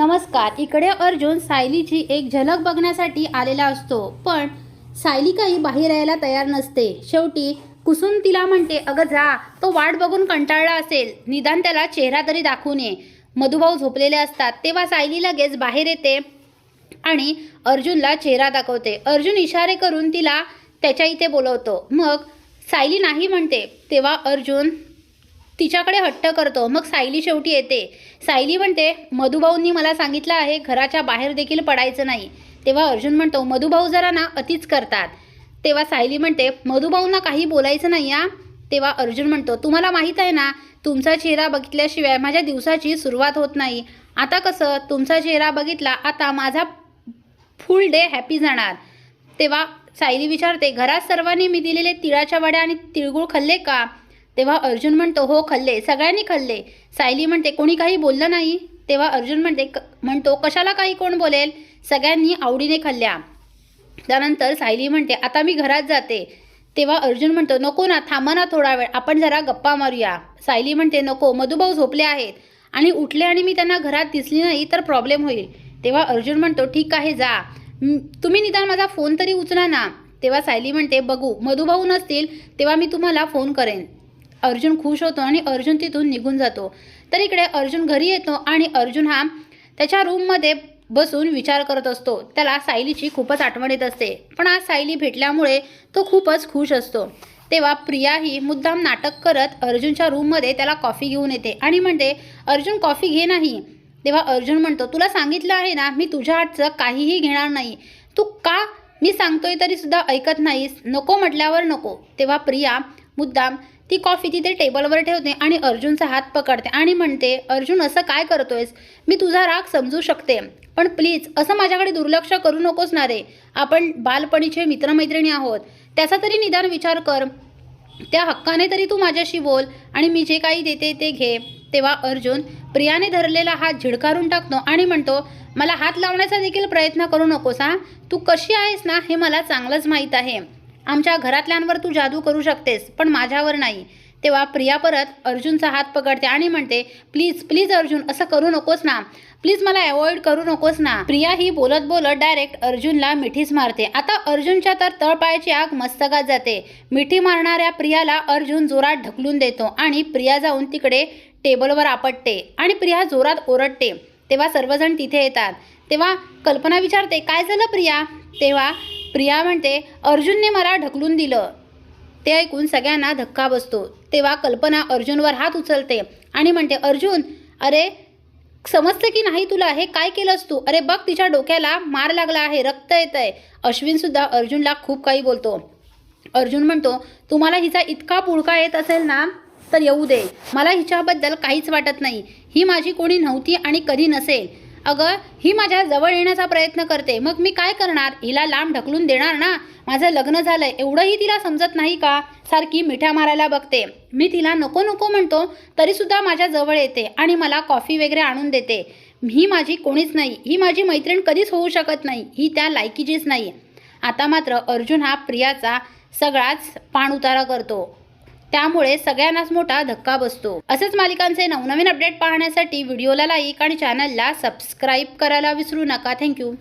नमस्कार इकडे अर्जुन सायलीची एक झलक बघण्यासाठी आलेला असतो. पण सायली काही बाहेर यायला तयार नसते. शेवटी कुसुम तिला म्हणते अगं जा तो वाट बघून कंटाळला असेल. निदान त्याला चेहरा तरी दाखवू ये मधुभाऊ झोपलेले असतात. तेव्हा सायली लगेच बाहेर येते आणि अर्जुनला चेहरा दाखवते. अर्जुन इशारे करून तिला त्याच्या इथे बोलवतो. मग सायली नाही म्हणते. तेव्हा अर्जुन तिच्याकडे हट्ट करतो. मग सायली शेवटी येते. सायली म्हणते मधुभाऊंनी मला सांगितलं आहे घराच्या बाहेर देखील पडायचं नाही. तेव्हा अर्जुन म्हणतो मधुभाऊ जरा ना अतिच करतात. तेव्हा सायली म्हणते मधुभाऊंना काही बोलायचं नाही या तेव्हा अर्जुन म्हणतो तुम्हाला माहीत आहे ना तुमचा चेहरा बघितल्याशिवाय माझ्या दिवसाची सुरुवात होत नाही. आता कसं तुमचा चेहरा बघितला आता माझा फुल डे हॅपी जाणार. तेव्हा सायली विचारते घरात सर्वांनी मी दिलेले तिळाच्या वड्या आणि तिळगुळ खाल्ले का? तेव्हा अर्जुन म्हणतो हो खाल्ले सगळ्यांनी खाल्ले. सायली म्हणते कोणी काही बोललं नाही? तेव्हा अर्जुन म्हणते "क- म्हणतो कशाला काही कोण बोलेल? सगळ्यांनी आवडीने खाल्ल्या. त्यानंतर सायली म्हणते आता मी घरात जाते. तेव्हा अर्जुन म्हणतो नको ना थांबा ना थोडा वेळ आपण जरा गप्पा मारूया. सायली म्हणते नको मधुभाऊ झोपले आहेत आणि उठले आणि मी त्यांना घरात दिसली नाही तर प्रॉब्लेम होईल. तेव्हा अर्जुन म्हणतो ठीक आहे जा. तुम्ही निदान माझा फोन तरी उचला ना. तेव्हा सायली म्हणते बघू मधुभाऊ नसतील तेव्हा मी तुम्हाला फोन करेन. अर्जुन खुश होतो आणि अर्जुन तिथून निघून जातो. तर इकडे अर्जुन घरी येतो आणि अर्जुन हा त्याच्या रूममध्ये बसून विचार करत असतो. त्याला सायलीची खूपच आठवण येत असते. पण आज सायली भेटल्यामुळे तो खूपच खुश असतो. तेव्हा प्रिया ही मुद्दाम नाटक करत अर्जुनच्या रूममध्ये त्याला कॉफी घेऊन येते आणि म्हणते अर्जुन कॉफी घे नाही. तेव्हा अर्जुन म्हणतो तुला सांगितलं आहे ना मी तुझ्या हातचं काहीही घेणार नाही. तू का मी सांगतोय तरीसुद्धा ऐकत नाहीस? नको म्हटल्यावर नको. तेव्हा प्रिया मुद्दाम ती कॉफी तिथे टेबलवर ठेवते आणि अर्जुनचा हात पकडते आणि म्हणते अर्जुन असं काय करतोयस? मी तुझा राग समजू शकते. पण प्लीज असं माझ्याकडे दुर्लक्ष करू नकोस ना रे. आपण बालपणीचे मित्रमैत्रिणी आहोत. त्याचा तरी निदान विचार कर. त्या हक्काने तरी तू माझ्याशी बोल आणि मी जे काही देते ते घे. तेव्हा अर्जुन प्रियाने धरलेला हात झिडकारून टाकतो आणि म्हणतो मला हात लावण्याचा देखील प्रयत्न करू नकोस हा? तू कशी आहेस ना हे मला चांगलंच माहीत आहे. आमच्या घरातल्यांवर तू जादू करू शकतेस पण माझ्यावर नाही. तेव्हा प्रिया परत अर्जुनचा हात पकडते आणि म्हणते प्लीज प्लीज अर्जुन असं करू नकोस ना. प्लीज मला अवॉइड करू नकोस ना. प्रिया ही बोलत बोलत डायरेक्ट अर्जुनला मिठीच मारते. आता अर्जुनच्या तर तळपायाची आग मस्तकात जाते. मिठी मारणाऱ्या प्रियाला अर्जुन जोरात ढकलून देतो आणि प्रिया जाऊन तिकडे टेबलवर आपटते आणि प्रिया जोरात ओरडते. तेव्हा सर्वजण तिथे येतात. तेव्हा कल्पना विचारते काय झालं प्रिया? तेव्हा प्रिया म्हणते अर्जुनने मला ढकलून दिलं. ते ऐकून सगळ्यांना धक्का बसतो. तेव्हा कल्पना अर्जुनवर हात उचलते आणि म्हणते अर्जुन अरे समजतं की नाही तुला? हे काय केलंस तू? अरे बघ तिच्या डोक्याला मार लागला आहे रक्त येत आहे अश्विनसुद्धा अर्जुनला खूप काही बोलतो. अर्जुन म्हणतो तुम्हाला हिचा इतका पुळका येत असेल ना तर येऊ दे. मला हिच्याबद्दल काहीच वाटत नाही. ही माझी कोणी नव्हती आणि कधी नसेल. अगं ही माझ्या जवळ येण्याचा प्रयत्न करते. मग मी काय करणार? हिला लांब ढकलून देणार ना? माझं लग्न झालंय. एवढंही तिला समजत नाही का? सारखी मिठ्या मारायला बघते. मी तिला नको नको म्हणतो तरीसुद्धा माझ्या जवळ येते आणि मला कॉफी वगैरे आणून देते. ही माझी कोणीच नाही. ही माझी मैत्रीण कधीच होऊ शकत नाही. ही त्या लायकीचीच नाही. आता मात्र अर्जुन हा प्रियाचा सगळाच पाणउतारा करतो. त्यामुळे सगळ्यांनाच मोठा धक्का बसतो. असेच मालिकांचे नवनवीन अपडेट पाहण्यासाठी व्हिडिओला लाईक आणि चॅनलला सबस्क्राईब करायला विसरू नका. थँक्यू